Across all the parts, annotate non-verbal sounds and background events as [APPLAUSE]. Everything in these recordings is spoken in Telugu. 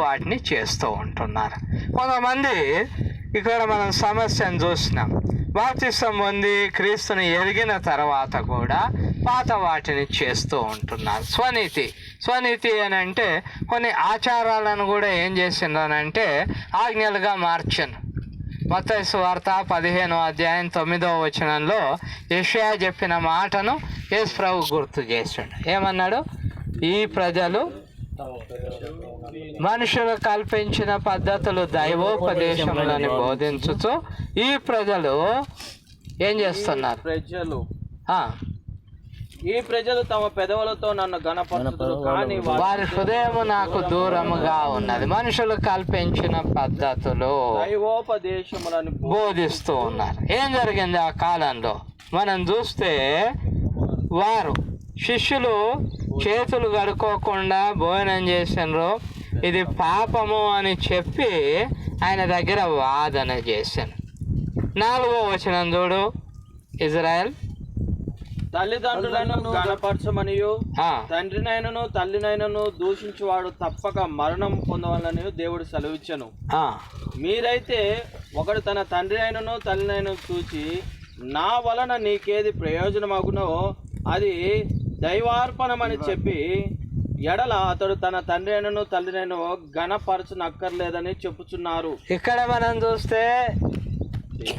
వాటిని చేస్తూ ఉంటున్నారు. కొంతమంది ఇక్కడ మనం సమస్యను చూసినాం. బాప్తిసం పొంది క్రీస్తుని ఎరిగిన తర్వాత కూడా పాత వాటిని చేస్తూ ఉంటున్నారు. స్వనీతి. స్వనీతి అని అంటే కొన్ని ఆచారాలను కూడా ఏం చేసిందనంటే ఆజ్ఞలుగా మార్చను. మత్తయి వార్త పదిహేనో అధ్యాయం తొమ్మిదవ వచనంలో యషయా చెప్పిన మాటను యేసు ప్రభు గుర్తు చేశాడు ఏమన్నాడు? ఈ ప్రజలు మనుషులు కల్పించిన పద్ధతులు దైవోపదేశములని బోధించుతూ ఈ ప్రజలు ఏం చేస్తున్నారు? ప్రజలు. ఆ, ఈ ప్రజలు తమ పెదవులతో నన్ను గణపరుచుతారు కానీ వారి వారి హృదయం నాకు దూరముగా ఉన్నది. మనుషులు కల్పించిన పద్ధతులు దైవోపదేశములను బోధిస్తూ ఉన్నారు. ఏం జరిగింది ఆ కాలంలో? మనం చూస్తే వారు శిష్యులు చేతులు కడుక్కోకుండా భోజనం చేసినారు ఇది పాపము అని చెప్పి ఆయన దగ్గర వాదన చేశాను. నాలుగో వచనం చూడు ఇజ్రాయెల్. తల్లిదండ్రులను గణపరచమనియు తండ్రినైనను తల్లినైనను దూషించువాడు తప్పక మరణం పొందవాలని దేవుడు సెలవిచ్చను. మీరైతే ఒకడు తన తండ్రి అయినను తల్లినైనను చూచి నా వలన నీకేది ప్రయోజనమగునో అది దైవార్పణమని చెప్పి ఎడల అతడు తన తండ్రి అయినను తల్లినైనను గణపరచనక్కర్లేదని చెప్పుచున్నారు. ఇక్కడ మనం చూస్తే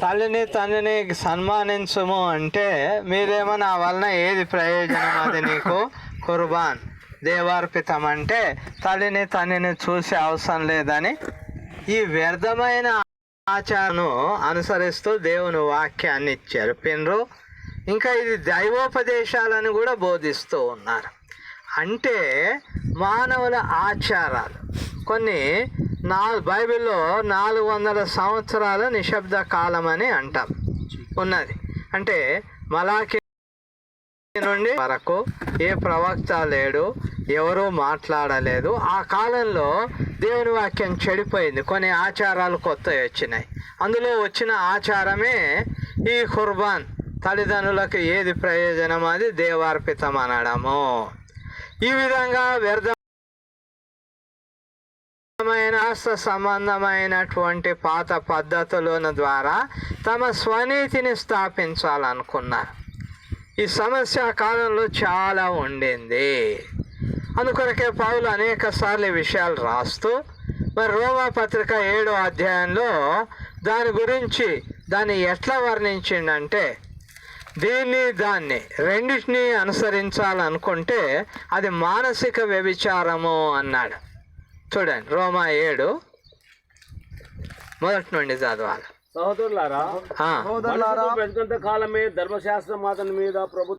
తల్లిని తండ్రిని సన్మానించము అంటే మీరేమో నా వలన ఏది ప్రయోజనం అది నీకు? [LAUGHS] కుర్బాన్ దేవార్పితం అంటే తల్లిని తండ్రిని చూసే అవసరం లేదని. ఈ వ్యర్థమైన ఆచారను అనుసరిస్తూ దేవుని వాక్యాన్ని చెరిపినరు. ఇంకా ఇది దైవోపదేశాలను కూడా బోధిస్తూ ఉన్నారు. అంటే మానవుల ఆచారాలు. కొన్ని నాలుగు బైబిల్లో నాలుగు వందల సంవత్సరాల నిశ్శబ్ద కాలం అని అంటాం. ఉన్నది. అంటే మలాకి నుండి వరకు ఏ ప్రవక్త లేడు ఎవరూ మాట్లాడలేదు. ఆ కాలంలో దేవుని వాక్యం చెడిపోయింది. కొన్ని ఆచారాలు కొత్తవి వచ్చినాయి. అందులో వచ్చిన ఆచారమే ఈ ఖుర్బాన్. తల్లిదండ్రులకు ఏది ప్రయోజనం అది దేవార్పితం అనడము ఈ విధంగా వ్యర్థమైన సంబంధమైనటువంటి పాత పద్ధతుల ద్వారా తమ స్వనీతిని స్థాపించాలనుకున్నారు. ఈ సమస్య కాలంలో చాలా ఉండింది. అందుకొరకే పౌలు అనేక సార్లు విషయాలు రాస్తూ మరి రోమా పత్రిక ఏడో అధ్యాయంలో దాని గురించి దాన్ని ఎట్లా వర్ణించిండంటే దీన్ని దాన్ని రెండింటిని అనుసరించాలనుకుంటే అది మానసిక వ్యభిచారము అన్నాడు. చూడండి రోమా ఏడు. మొదటి నుండి చదవాలి. సహోదరులారా పెంచుకున్నంత కాలమే ధర్మశాస్త్రం అతని మీద ప్రభు